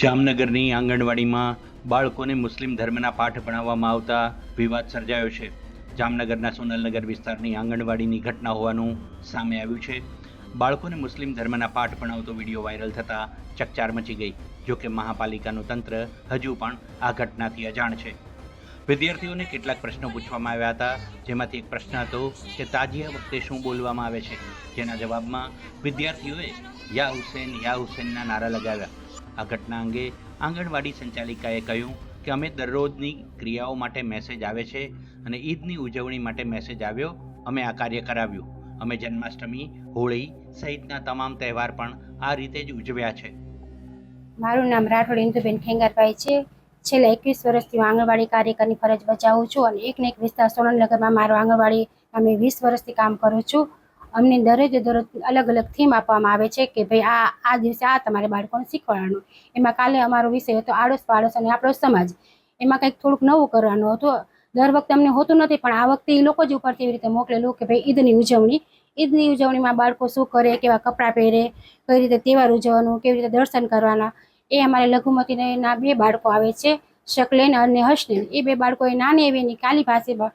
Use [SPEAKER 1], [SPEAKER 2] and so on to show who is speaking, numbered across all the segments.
[SPEAKER 1] જામનગરની આંગણવાડીમાં બાળકોને મુસ્લિમ ધર્મના પાઠ ભણાવવામાં આવતા વિવાદ સર્જાયો છે. જામનગરના સોનલનગર વિસ્તારની આંગણવાડીની ઘટના હોવાનું સામે આવ્યું છે. બાળકોને મુસ્લિમ ધર્મના પાઠ ભણાવતો વીડિયો વાયરલ થતાં ચકચાર મચી ગઈ જોકે મહાપાલિકાનું તંત્ર હજુ પણ આ ઘટનાથી અજાણ છે. વિદ્યાર્થીઓને કેટલાક પ્રશ્નો પૂછવામાં આવ્યા હતા, જેમાંથી એક પ્રશ્ન હતો કે તાજિયા વખતે શું બોલવામાં આવે છે? જેના જવાબમાં વિદ્યાર્થીઓએ યા હુસેન, યા હુસેનના નારા લગાવ્યા. આ ઘટના અંગે આંગણવાડી સંચાલિકાએ કહ્યું કે અમે દરરોજની ક્રિયાઓ માટે મેસેજ આવે છે અને ઈદની ઉજવણી માટે મેસેજ આવ્યો. અમે આ કાર્ય કરાવ્યું. અમે જન્માષ્ટમી, હોળી સહિતના તમામ તહેવાર પણ આ રીતે જ ઉજવ્યા છે.
[SPEAKER 2] મારું નામ રાઠોડ ઇન્દુબેન ખેંગારભાઈ છે. છેલ્લા એકવીસ વર્ષથી હું આંગણવાડી કાર્યકરની ફરજ બજાવું છું અને એક ને એક વિસ્તાર સોનલનગરમાં મારો આંગણવાડી અમે વીસ વર્ષથી કામ કરું છું. અમને દરરોજે દરરોજ અલગ અલગ થીમ આપવામાં આવે છે કે ભાઈ આ આ દિવસે આ તમારે બાળકોને શીખવાડવાનું. એમાં કાલે અમારો વિષય હતો આડોશ પાડોશ અને આપણો સમાજ. એમાં કંઈક થોડુંક નવું કરવાનું હતું. દર વખતે અમને હોતું નથી, પણ આ વખતે એ લોકો જ ઉપરથી એવી રીતે મોકલેલું કે ભાઈ ઈદની ઉજવણી. ઈદની ઉજવણીમાં બાળકો શું કરે, કેવા કપડાં પહેરે, કઈ રીતે તહેવાર ઉજવવાનું, કેવી રીતે દર્શન કરવાના, એ અમારે લઘુમતીના બે બાળકો આવે છે શકલેન અને હર્ષલેન એ બે બાળકોએ નાની એવી એની કાલી ભાષામાં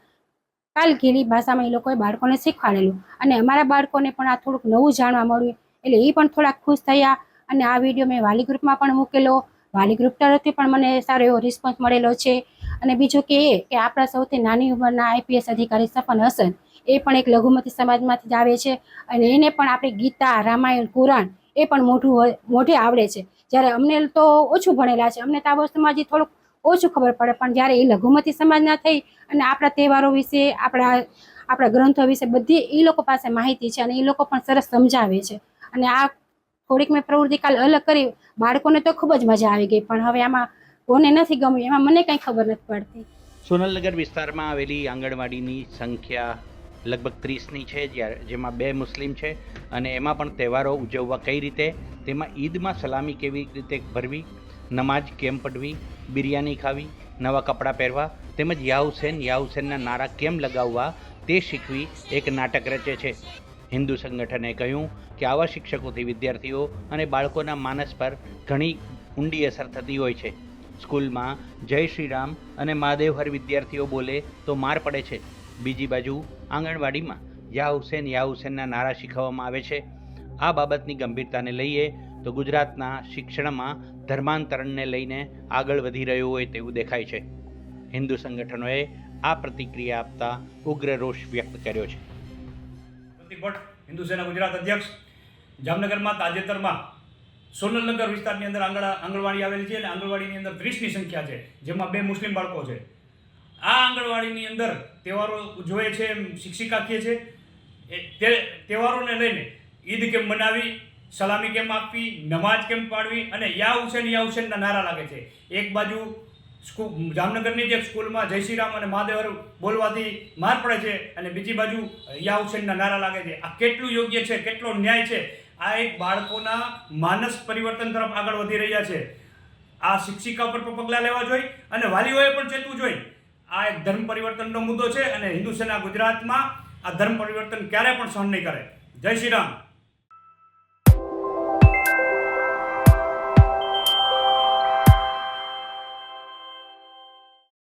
[SPEAKER 2] કાલગીરી ભાષામાં એ લોકોએ બાળકોને શીખવાડેલું. અને અમારા બાળકોને પણ આ થોડુંક નવું જાણવા મળ્યું. એટલે એ પણ થોડાક ખુશ થયા અને આ વીડિયો મેં વાલી ગ્રુપમાં પણ મૂકેલો. વાલી ગ્રુપ તરફથી પણ મને સારો એવો રિસ્પોન્સ મળેલો છે. અને બીજું કે એ, કે આપણા સૌથી નાની ઉંમરના આઈપીએસ અધિકારી સપન હસન, એ પણ એક લઘુમતી સમાજમાંથી જ આવે છે. અને એને પણ આપણે ગીતા, રામાયણ, કુરાન એ પણ મોઢું મોઢે આવડે છે. જ્યારે અમને તો ઓછું ભણેલા છે. અમને તો આ વસ્તુમાં જે થોડુંક ઓછું ખબર પડે, પણ જ્યારે એ લઘુમતી સમાજના થઈ અને આપણા તહેવારો વિશે, આપણા આપણા ગ્રંથો વિશે બધી એ લોકો પાસે માહિતી છે અને એ લોકો પણ સરસ સમજાવે છે. અને આ થોડીક મેં પ્રવૃત્તિ કાલ અલગ કરી, બાળકોને તો ખૂબ જ મજા આવી ગઈ, પણ હવે આમાં કોને નથી ગમ્યું, એમાં મને કંઈ ખબર નથી પડતી.
[SPEAKER 1] સોનલનગર વિસ્તારમાં આવેલી આંગણવાડીની સંખ્યા લગભગ ત્રીસની છે, જ્યારે, જેમાં બે મુસ્લિમ છે અને એમાં પણ તહેવારો ઉજવવા કઈ રીતે, તેમાં ઈદમાં સલામી કેવી રીતે ભરવી નમાજ કેમ પઢવી બિરયાની ખાવી, નવા કપડાં પહેરવા તેમજ યા હુસેન યા હુસેનના નારા કેમ લગાવવા તે શીખવી એક નાટક રચે છે. હિન્દુ સંગઠને કહ્યું કે આવા શિક્ષકોથી વિદ્યાર્થીઓ અને બાળકોના માનસ પર ઘણી ઊંડી અસર થતી હોય છે. સ્કૂલમાં જય શ્રી રામ અને મહાદેવ હર વિદ્યાર્થીઓ બોલે તો માર પડે છે. બીજી બાજુ આંગણવાડીમાં યા હુસેન યા હુસેનના નારા શીખવવામાં આવે છે. આ બાબતની ગંભીરતાને લઈએ તો ગુજરાતના શિક્ષણમાં ધર્માંતરણને લઈને આગળ વધી રહ્યું હોય તેવું દેખાય છે. હિન્દુ સંગઠનોએ આ પ્રતિક્રિયા આપતા ઉગ્ર રોષ વ્યક્ત કર્યો છે.
[SPEAKER 3] હિન્દુ સેના ગુજરાત અધ્યક્ષ જામનગરમાં તાજેતરમાં સોનલનગર વિસ્તારની અંદર આંગણા આંગણવાડી આવેલી છે અને આંગણવાડીની અંદર ત્રીસની સંખ્યા છે, જેમાં બે મુસ્લિમ બાળકો છે. આ આંગણવાડીની અંદર તહેવારો ઉજવે છે શિક્ષિકા કહે છે. તે તહેવારોને લઈને ઈદ કેમ મનાવી સલામી કેમ આપવી નમાજ કેમ પાડવી અને યા હુસેન, યા હુસેનના નારા લાગે છે. એક બાજુ સ્કૂ, જામનગરની જે સ્કૂલમાં જય શ્રી રામ અને મહાદેવર બોલવાથી માર પડે છે અને બીજી બાજુ યા હુસેનના નારા લાગે છે. આ કેટલું યોગ્ય છે, કેટલો ન્યાય છે? આ એક બાળકોના માનસ પરિવર્તન તરફ આગળ વધી રહ્યા છે. આ શિક્ષિકા પર પગલાં લેવા જોઈએ અને વાલીઓએ પણ ચેતવું જોઈએ આ એક ધર્મ પરિવર્તનનો મુદ્દો છે અને હિન્દુ સેના ગુજરાતમાં આ ધર્મ પરિવર્તન ક્યારે પણ સહન નહીં કરે. જય શ્રી રામ.